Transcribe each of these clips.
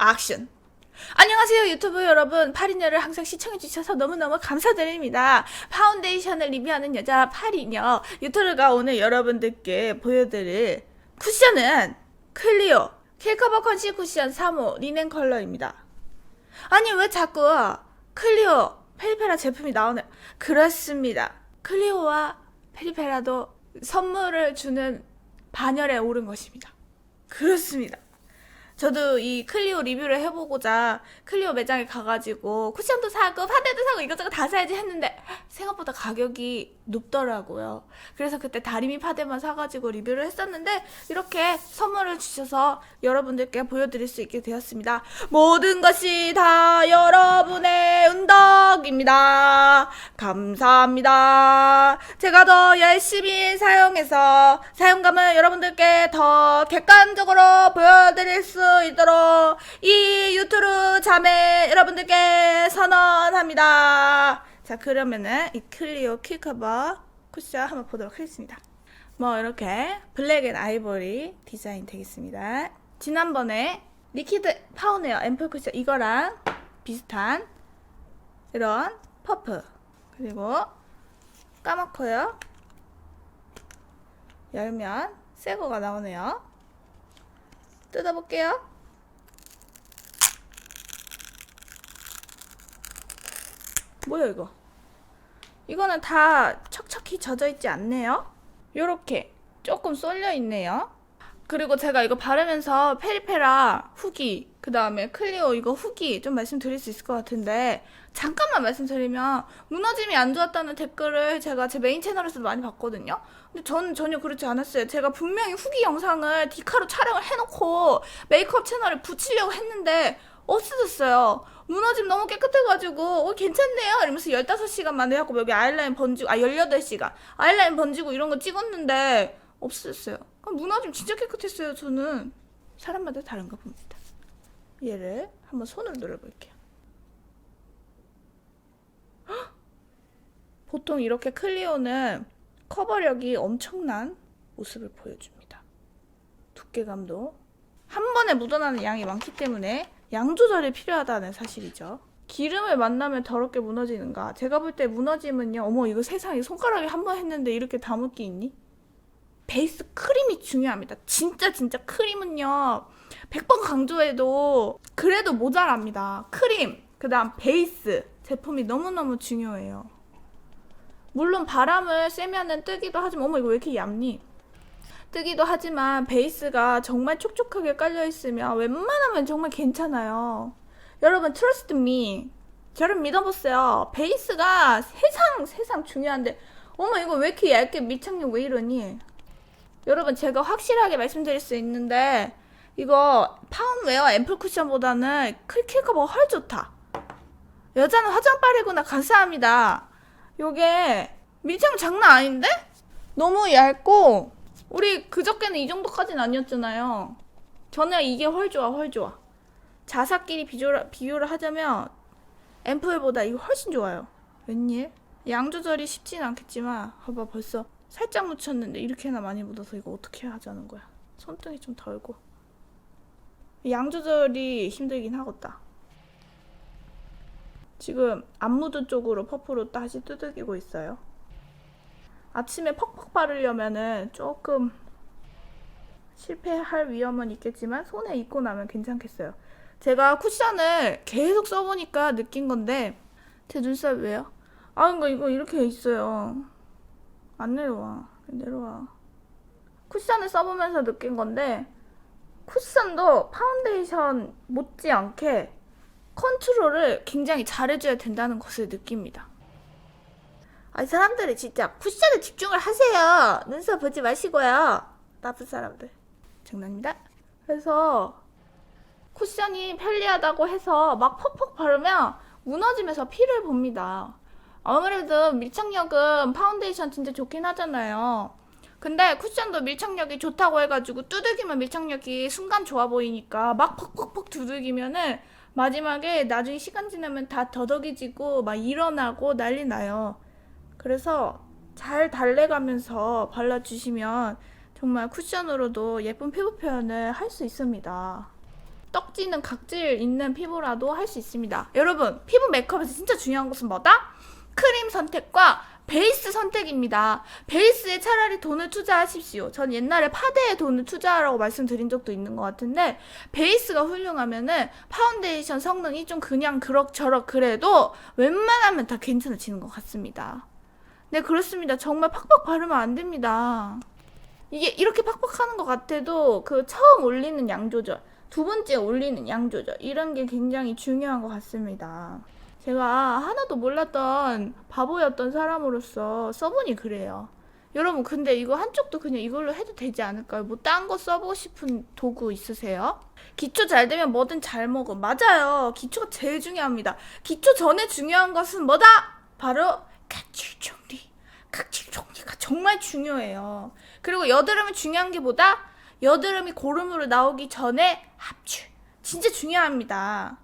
액션. 안녕하세요 유튜브 여러분. 파리녀를 항상 시청해주셔서 너무너무 감사드립니다. 파운데이션을 리뷰하는 여자 파리녀. 유튜브가 오늘 여러분들께 보여드릴 쿠션은 클리오 킬커버 컨실 쿠션 3호 리넨 컬러입니다. 아니 왜 자꾸 클리오 페리페라 제품이 나오네? 그렇습니다. 클리오와 페리페라도 선물을 주는 반열에 오른 것입니다. 그렇습니다 저도 이 클리오 리뷰를 해보고자 클리오 매장에 가가지고 쿠션도 사고 파데도 사고 이것저것 다 사야지 했는데 생각보다 가격이 높더라고요. 그래서 그때 다리미 파데만 사가지고 리뷰를 했었는데 이렇게 선물을 주셔서 여러분들께 보여드릴 수 있게 되었습니다. 모든 것이 다 여러분의 은덕입니다. 감사합니다. 제가 더 열심히 사용해서 사용감을 여러분들께 더 객관적으로 보여드릴 수 있도록 이 유튜브 자매 여러분들께 선언합니다. 자, 그러면은 이 클리오 킥커버 쿠션 한번 보도록 하겠습니다. 뭐 이렇게 블랙 앤 아이보리 디자인 되겠습니다. 지난번에 리퀴드 파운웨어 앰플 쿠션 이거랑 비슷한 이런 퍼프 그리고 까맣고요. 열면 새 거가 나오네요. 뜯어볼게요. 뭐야 이거? 이거는 다 척척히 젖어 있지 않네요. 요렇게 조금 쏠려 있네요. 그리고 제가 이거 바르면서 페리페라 후기, 그 다음에 클리오 이거 후기 좀 말씀드릴 수 있을 것 같은데, 잠깐만 말씀드리면, 무너짐이 안 좋았다는 댓글을 제가 제 메인 채널에서도 많이 봤거든요? 근데 저는 전혀 그렇지 않았어요. 제가 분명히 후기 영상을 디카로 촬영을 해놓고 메이크업 채널에 붙이려고 했는데, 없어졌어요. 무너짐 너무 깨끗해가지고, 어, 괜찮네요. 이러면서 15시간 만에 하고 여기 아이라인 번지고, 아, 18시간. 아이라인 번지고 이런 거 찍었는데, 없어졌어요. 그럼 무너짐 진짜 깨끗했어요, 저는. 사람마다 다른가 봅니다. 얘를 한번 손으로 눌러볼게요. 헉! 보통 이렇게 클리오는 커버력이 엄청난 모습을 보여줍니다. 두께감도 한 번에 묻어나는 양이 많기 때문에 양 조절이 필요하다는 사실이죠. 기름을 만나면 더럽게 무너지는가? 제가 볼 때 무너짐은요. 어머 이거 세상에 손가락에 한 번 했는데 이렇게 다 묻기 있니? 베이스 크림이 중요합니다. 진짜 진짜 크림은요. 100번 강조해도 그래도 모자랍니다. 크림, 그 다음 베이스 제품이 너무너무 중요해요. 물론 바람을 쐬면은 뜨기도 하지만 어머 이거 왜 이렇게 얇니? 뜨기도 하지만 베이스가 정말 촉촉하게 깔려 있으면 웬만하면 정말 괜찮아요. 여러분 trust me. 저를 믿어보세요. 베이스가 세상 세상 중요한데 어머 이거 왜 이렇게 얇게 밀착력 왜 이러니? 여러분 제가 확실하게 말씀드릴 수 있는데 이거 파운웨어 앰플 쿠션보다는 클킬 커버 헐 좋다. 여자는 화장 빠르구나 감사합니다. 요게 밀착 장난 아닌데? 너무 얇고 우리 그저께는 이 정도까지는 아니었잖아요. 저는 이게 헐 좋아 헐 좋아. 자사끼리 비교를, 비교를 하자면 앰플보다 이거 훨씬 좋아요. 웬일? 양 조절이 쉽진 않겠지만 봐봐 벌써 살짝 묻혔는데 이렇게나 많이 묻어서 이거 어떻게 하자는 거야. 손등이 좀 덜고. 양 조절이 힘들긴 하겠다. 지금 안 묻은 쪽으로 퍼프로 다시 두들기고 있어요. 아침에 퍽퍽 바르려면은 조금 실패할 위험은 있겠지만 손에 입고 나면 괜찮겠어요. 제가 쿠션을 계속 써보니까 느낀 건데 제 눈썹 왜요? 아 이거 이거 이렇게 있어요. 안 내려와. 내려와. 쿠션을 써보면서 느낀 건데 쿠션도 파운데이션 못지않게 컨트롤을 굉장히 잘해줘야 된다는 것을 느낍니다. 아, 이 사람들이 진짜 쿠션에 집중을 하세요. 눈썹 보지 마시고요. 나쁜 사람들. 장난입니다. 그래서 쿠션이 편리하다고 해서 막 퍽퍽 바르면 무너지면서 피를 봅니다. 아무래도 밀착력은 파운데이션 진짜 좋긴 하잖아요. 근데 쿠션도 밀착력이 좋다고 해가지고 두들기면 밀착력이 순간 좋아 보이니까 막 퍽퍽퍽 두들기면은 마지막에 나중에 시간 지나면 다 더덕이지고 막 일어나고 난리 나요. 그래서 잘 달래가면서 발라주시면 정말 쿠션으로도 예쁜 피부 표현을 할 수 있습니다. 떡지는 각질 있는 피부라도 할 수 있습니다. 여러분, 피부 메이크업에서 진짜 중요한 것은 뭐다? 크림 선택과 베이스 선택입니다. 베이스에 차라리 돈을 투자하십시오. 전 옛날에 파데에 돈을 투자하라고 말씀드린 적도 있는 것 같은데, 베이스가 훌륭하면은 파운데이션 성능이 좀 그냥 그럭저럭 그래도 웬만하면 다 괜찮아지는 것 같습니다. 네, 그렇습니다. 정말 팍팍 바르면 안 됩니다. 이게 이렇게 팍팍 하는 것 같아도 그 처음 올리는 양 조절, 두 번째 올리는 양 조절, 이런 게 굉장히 중요한 것 같습니다. 제가 하나도 몰랐던 바보였던 사람으로서 써보니 그래요. 여러분, 근데 이거 한쪽도 그냥 이걸로 해도 되지 않을까요? 뭐 딴 거 써보고 싶은 도구 있으세요? 기초 잘 되면 뭐든 잘 먹어. 맞아요. 기초가 제일 중요합니다. 기초 전에 중요한 것은 뭐다? 바로 각질 정리. 각질 정리가 정말 중요해요. 그리고 여드름은 중요한 게 뭐다? 여드름이 고름으로 나오기 전에 합출. 진짜 중요합니다.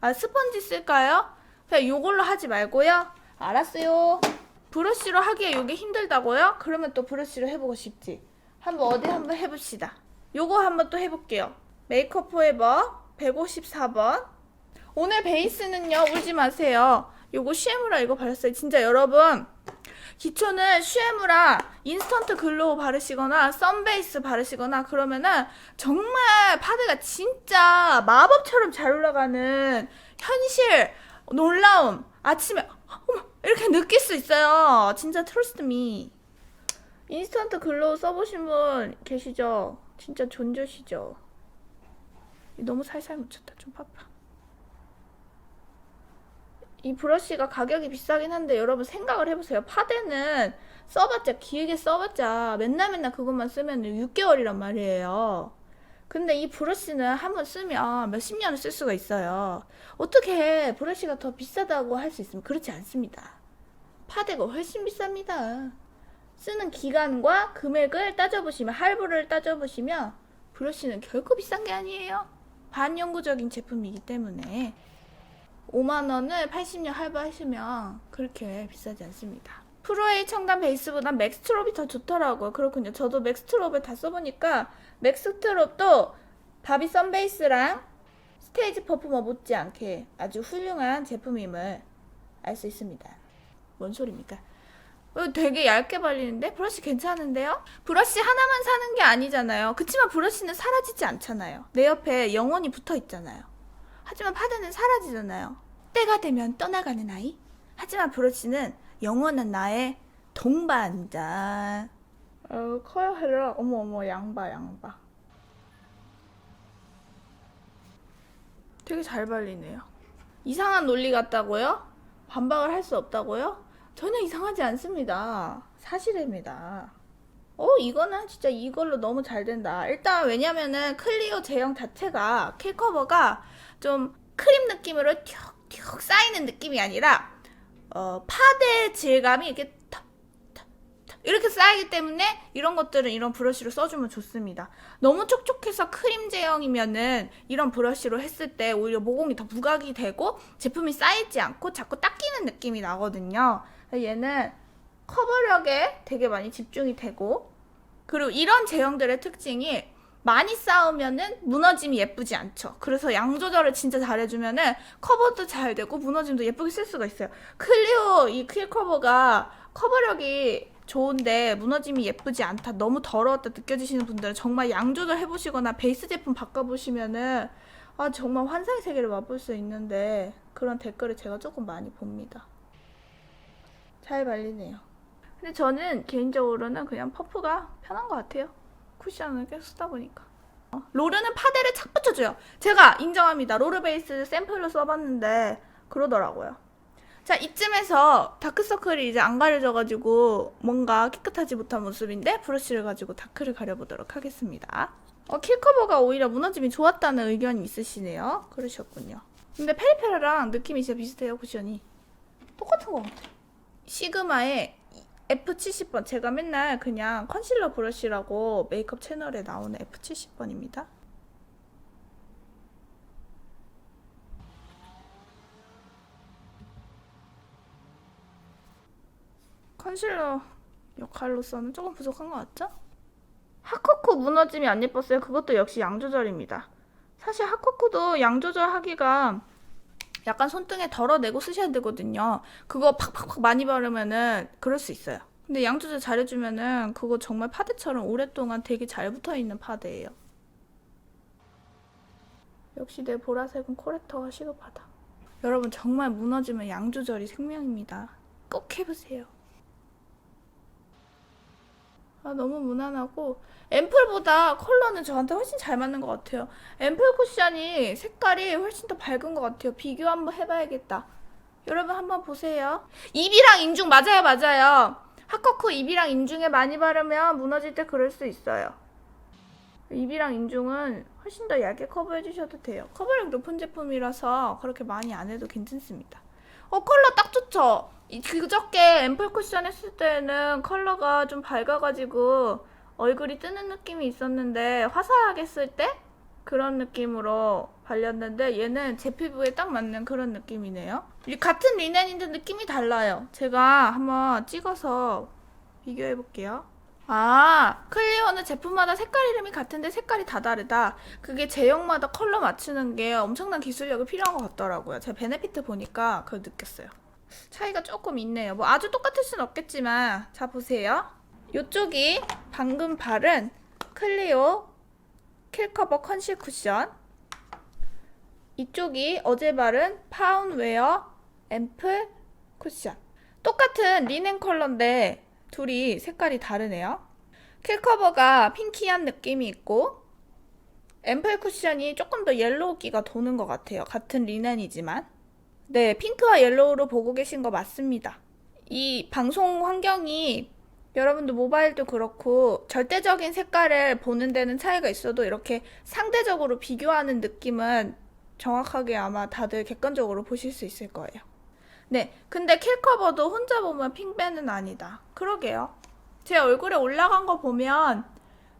아, 스펀지 쓸까요? 그냥 요걸로 하지 말고요. 알았어요. 브러쉬로 하기에 요게 힘들다고요? 그러면 또 브러쉬로 해보고 싶지. 한번 어디 한번 해봅시다. 요거 한번 또 해볼게요. 메이크업 포에버 154번. 오늘 베이스는요, 울지 마세요. 요거 슈에무라 이거 발랐어요. 진짜 여러분. 기초는 슈에무라 인스턴트 글로우 바르시거나 썬베이스 바르시거나 그러면은 정말 파데가 진짜 마법처럼 잘 올라가는 현실 놀라움 아침에 어머 이렇게 느낄 수 있어요 진짜 트러스트 미 인스턴트 글로우 써보신 분 계시죠? 진짜 존재시죠? 너무 살살 묻혔다 좀 파파 이 브러쉬가 가격이 비싸긴 한데 여러분 생각을 해보세요. 파데는 써봤자 길게 써봤자 맨날 맨날 그것만 쓰면 6개월이란 말이에요. 근데 이 브러쉬는 한 번 쓰면 몇십 년을 쓸 수가 있어요. 어떻게 브러쉬가 더 비싸다고 할 수 있으면 그렇지 않습니다. 파데가 훨씬 비쌉니다. 쓰는 기간과 금액을 따져보시면 할부를 따져보시면 브러쉬는 결코 비싼 게 아니에요. 반영구적인 제품이기 때문에 5만 원을 80년 할부하시면 그렇게 비싸지 않습니다. 프로에이 청담 베이스보다 맥스트롭이 더 좋더라고요. 그렇군요. 저도 맥스트롭을 다 써보니까 맥스트롭도 바비 선베이스랑 스테이지 퍼포머 못지않게 아주 훌륭한 제품임을 알 수 있습니다. 뭔 소리입니까? 어, 되게 얇게 발리는데 브러쉬 괜찮은데요? 브러쉬 하나만 사는 게 아니잖아요. 그치만 브러쉬는 사라지지 않잖아요. 내 옆에 영원히 붙어 있잖아요. 하지만 파데는 사라지잖아요. 때가 되면 떠나가는 아이. 하지만 브러쉬는 영원한 나의 동반자. 어, 커요 해라. 어머 어머 양봐 양봐. 되게 잘 발리네요. 이상한 논리 같다고요? 반박을 할 수 없다고요? 전혀 이상하지 않습니다. 사실입니다. 어, 이거는 진짜 이걸로 너무 잘 된다. 일단 왜냐면은 클리오 제형 자체가 킬커버가 좀 크림 느낌으로 툭툭 쌓이는 느낌이 아니라 어, 파데 질감이 이렇게 이렇게 쌓이기 때문에 이런 것들은 이런 브러쉬로 써주면 좋습니다. 너무 촉촉해서 크림 제형이면은 이런 브러쉬로 했을 때 오히려 모공이 더 부각이 되고 제품이 쌓이지 않고 자꾸 닦이는 느낌이 나거든요. 얘는 커버력에 되게 많이 집중이 되고 그리고 이런 제형들의 특징이 많이 쌓으면은 무너짐이 예쁘지 않죠. 그래서 양 조절을 진짜 잘해주면은 커버도 잘 되고 무너짐도 예쁘게 쓸 수가 있어요. 클리오 이클 커버가 커버력이 좋은데 무너짐이 예쁘지 않다, 너무 더러웠다 느껴지시는 분들은 정말 양 조절 해보시거나 베이스 제품 바꿔보시면은 아 정말 환상의 세계를 맛볼 수 있는데 그런 댓글을 제가 조금 많이 봅니다. 잘 발리네요. 근데 저는 개인적으로는 그냥 퍼프가 편한 것 같아요. 쿠션을 계속 쓰다 보니까. 어, 롤은 파데를 착 붙여줘요. 제가 인정합니다. 롤 베이스 샘플로 써봤는데 그러더라고요. 자 이쯤에서 다크서클이 이제 안 가려져가지고 뭔가 깨끗하지 못한 모습인데 브러쉬를 가지고 다크를 가려보도록 하겠습니다. 어, 킬커버가 오히려 무너짐이 좋았다는 의견이 있으시네요. 그러셨군요. 근데 페리페라랑 느낌이 진짜 비슷해요 쿠션이. 똑같은 것 같아요. 시그마의 F70번 제가 맨날 그냥 컨실러 브러쉬라고 메이크업 채널에 나오는 F70번입니다. 컨실러 역할로서는 조금 부족한 것 같죠? 하커코 무너짐이 안 예뻤어요. 그것도 역시 양 조절입니다. 사실 핫코코도 양 조절하기가 약간 손등에 덜어내고 쓰셔야 되거든요. 그거 팍팍팍 많이 바르면은 그럴 수 있어요. 근데 양 조절 잘해주면은 그거 정말 파데처럼 오랫동안 되게 잘 붙어있는 파데예요. 역시 내 보라색은 코렉터가 시급하다. 여러분 정말 무너지면 양 조절이 생명입니다. 꼭 해보세요. 아 너무 무난하고 앰플보다 컬러는 저한테 훨씬 잘 맞는 것 같아요. 앰플 쿠션이 색깔이 훨씬 더 밝은 것 같아요. 비교 한번 해봐야겠다. 여러분 한번 보세요. 입이랑 인중 맞아요, 맞아요. 하커코 입이랑 인중에 많이 바르면 무너질 때 그럴 수 있어요. 입이랑 인중은 훨씬 더 얇게 커버해 주셔도 돼요. 커버력 높은 제품이라서 그렇게 많이 안 해도 괜찮습니다. 어 컬러 딱 좋죠? 이 그저께 앰플 쿠션 했을 때는 컬러가 좀 밝아가지고 얼굴이 뜨는 느낌이 있었는데 화사하게 쓸 때 그런 느낌으로 발렸는데 얘는 제 피부에 딱 맞는 그런 느낌이네요. 이 같은 리넨인데 느낌이 달라요. 제가 한번 찍어서 비교해 볼게요. 아, 클리오는 제품마다 색깔 이름이 같은데 색깔이 다 다르다. 그게 제형마다 컬러 맞추는 게 엄청난 기술력이 필요한 것 같더라고요. 제가 베네피트 보니까 그걸 느꼈어요. 차이가 조금 있네요. 뭐 아주 똑같을 순 없겠지만, 자, 보세요. 이쪽이 방금 바른 클리오 킬커버 컨실 쿠션. 이쪽이 어제 바른 파운웨어 앰플 쿠션. 똑같은 리넨 컬러인데 둘이 색깔이 다르네요. 킬 커버가 핑키한 느낌이 있고 앰플 쿠션이 조금 더 옐로우기가 도는 것 같아요. 같은 리넨이지만. 네, 핑크와 옐로우로 보고 계신 거 맞습니다. 이 방송 환경이 여러분도 모바일도 그렇고 절대적인 색깔을 보는 데는 차이가 있어도 이렇게 상대적으로 비교하는 느낌은 정확하게 아마 다들 객관적으로 보실 수 있을 거예요. 네, 근데 킬커버도 혼자 보면 핑배는 아니다. 그러게요. 제 얼굴에 올라간 거 보면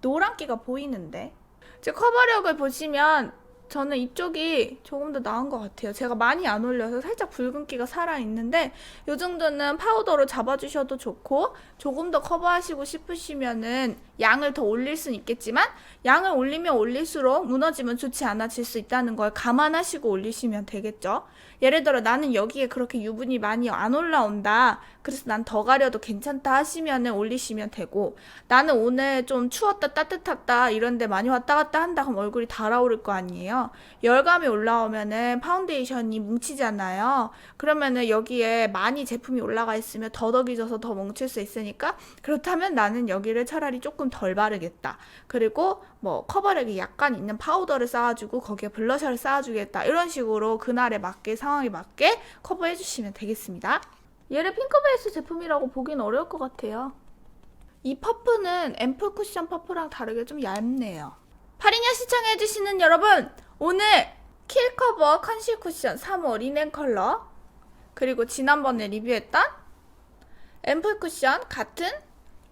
노란기가 보이는데 제 커버력을 보시면 저는 이쪽이 조금 더 나은 것 같아요. 제가 많이 안 올려서 살짝 붉은기가 살아있는데 이 정도는 파우더로 잡아주셔도 좋고 조금 더 커버하시고 싶으시면은 양을 더 올릴 수는 있겠지만 양을 올리면 올릴수록 무너지면 좋지 않아질 수 있다는 걸 감안하시고 올리시면 되겠죠. 예를 들어 나는 여기에 그렇게 유분이 많이 안 올라온다. 그래서 난 더 가려도 괜찮다 하시면은 올리시면 되고 나는 오늘 좀 추웠다 따뜻했다 이런데 많이 왔다 갔다 한다 그럼 얼굴이 달아오를 거 아니에요. 열감이 올라오면은 파운데이션이 뭉치잖아요. 그러면은 여기에 많이 제품이 올라가 있으면 더덕이져서 더 뭉칠 수 있으니까 그렇다면 나는 여기를 차라리 조금 덜 바르겠다. 그리고 뭐 커버력이 약간 있는 파우더를 쌓아주고 거기에 블러셔를 쌓아주겠다. 이런 식으로 그날에 맞게 상황에 맞게 커버해 주시면 되겠습니다. 얘를 핑크 베이스 제품이라고 보기는 어려울 것 같아요. 이 퍼프는 앰플 쿠션 퍼프랑 다르게 좀 얇네요. 파리냐 시청해주시는 여러분, 오늘 킬커버 컨실 쿠션 3호 리넨 컬러, 그리고 지난번에 리뷰했던 앰플 쿠션 같은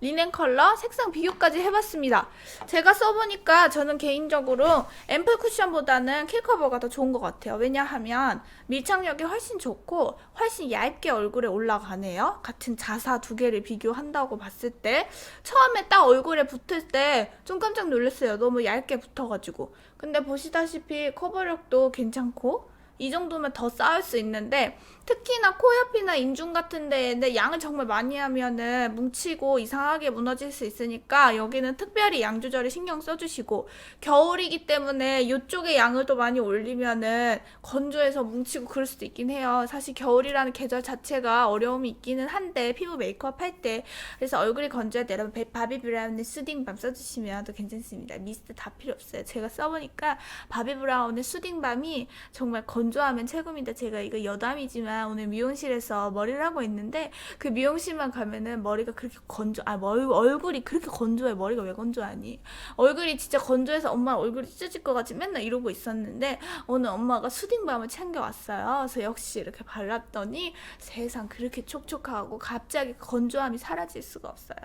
리넨 컬러 색상 비교까지 해봤습니다. 제가 써보니까 저는 개인적으로 앰플 쿠션보다는 킬커버가 더 좋은 것 같아요. 왜냐하면 밀착력이 훨씬 좋고 훨씬 얇게 얼굴에 올라가네요. 같은 자사 두 개를 비교한다고 봤을 때 처음에 딱 얼굴에 붙을 때 좀 깜짝 놀랐어요. 너무 얇게 붙어가지고. 근데 보시다시피 커버력도 괜찮고 이 정도면 더 쌓을 수 있는데 특히나 코 옆이나 인중 같은 데에는 양을 정말 많이 하면은 뭉치고 이상하게 무너질 수 있으니까 여기는 특별히 양 조절에 신경 써주시고 겨울이기 때문에 이쪽에 양을 또 많이 올리면은 건조해서 뭉치고 그럴 수도 있긴 해요. 사실 겨울이라는 계절 자체가 어려움이 있기는 한데 피부 메이크업 할 때 그래서 얼굴이 건조할 때 여러분 베- 바비 브라운의 수딩밤 써주시면 또 괜찮습니다. 미스트 다 필요 없어요. 제가 써보니까 바비 브라운의 수딩밤이 정말 건조하면 최고입니다. 제가 이거 여담이지만 오늘 미용실에서 머리를 하고 있는데 그 미용실만 가면은 머리가 그렇게 건조, 아 멀- 얼굴이 그렇게 건조해. 머리가 왜 건조하니? 얼굴이 진짜 건조해서 엄마 얼굴이 찢어질 것 같이 맨날 이러고 있었는데 오늘 엄마가 수딩밤을 챙겨왔어요. 그래서 역시 이렇게 발랐더니 세상 그렇게 촉촉하고 갑자기 건조함이 사라질 수가 없어요.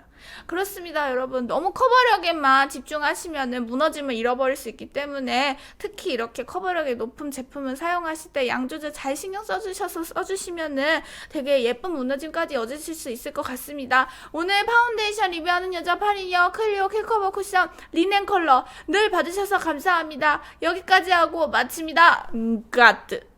그렇습니다, 여러분. 너무 커버력에만 집중하시면은 무너짐을 잃어버릴 수 있기 때문에 특히 이렇게 커버력이 높은 제품을 사용하 사용하실 때 양 조절 잘 신경 써주셔서 써주시면은 되게 예쁜 무너짐까지 얻으실 수 있을 것 같습니다. 오늘 파운데이션 리뷰하는 여자 파리어 클리오 킬커버 쿠션 리넨 컬러 늘 봐주셔서 감사합니다. 여기까지 하고 마칩니다. 음, 가트.